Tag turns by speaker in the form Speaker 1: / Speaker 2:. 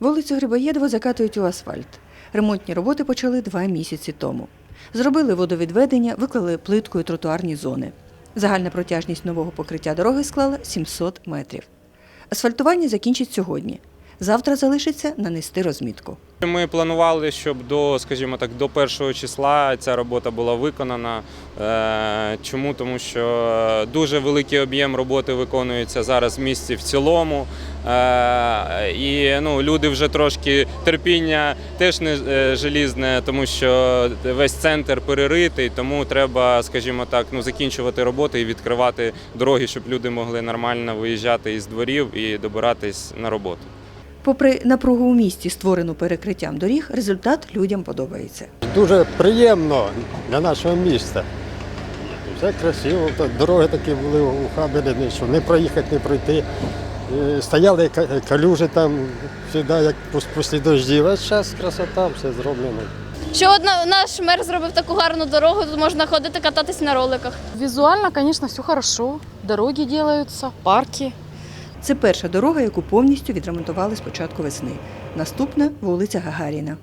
Speaker 1: Вулицю Грибоєдова закатують у асфальт. Ремонтні роботи почали два місяці тому. Зробили водовідведення, виклали плиткою тротуарні зони. Загальна протяжність нового покриття дороги склала 700 метрів. Асфальтування закінчить сьогодні. Завтра залишиться нанести розмітку.
Speaker 2: Ми планували, щоб до, скажімо так, до першого числа ця робота була виконана. Е, Чому? Тому що дуже великий об'єм роботи виконується зараз в місті в цілому. Е, І ну, люди вже трошки терпіння теж не е, желізне, тому що весь центр переритий, тому треба, скажімо так, ну, закінчувати роботи і відкривати дороги, щоб люди могли нормально виїжджати із дворів і добиратись на роботу.
Speaker 1: Попри напругу у місті, створену перекриттям доріг, результат людям подобається.
Speaker 3: Дуже приємно для нашого міста. Все красиво, дороги такі були ухабелені, що не проїхати, не пройти. І Стояли калюжі там завжди, як після дождів. А зараз красота, все зроблено.
Speaker 4: Що от на- наш мер зробив таку гарну дорогу, тут можна ходити кататись на роликах.
Speaker 5: Визуально, конечно, все хорошо. Дороги делаются, парки.
Speaker 1: Це перша дорога, яку повністю відремонтували з початку весни. Наступна вулиця Гагаріна.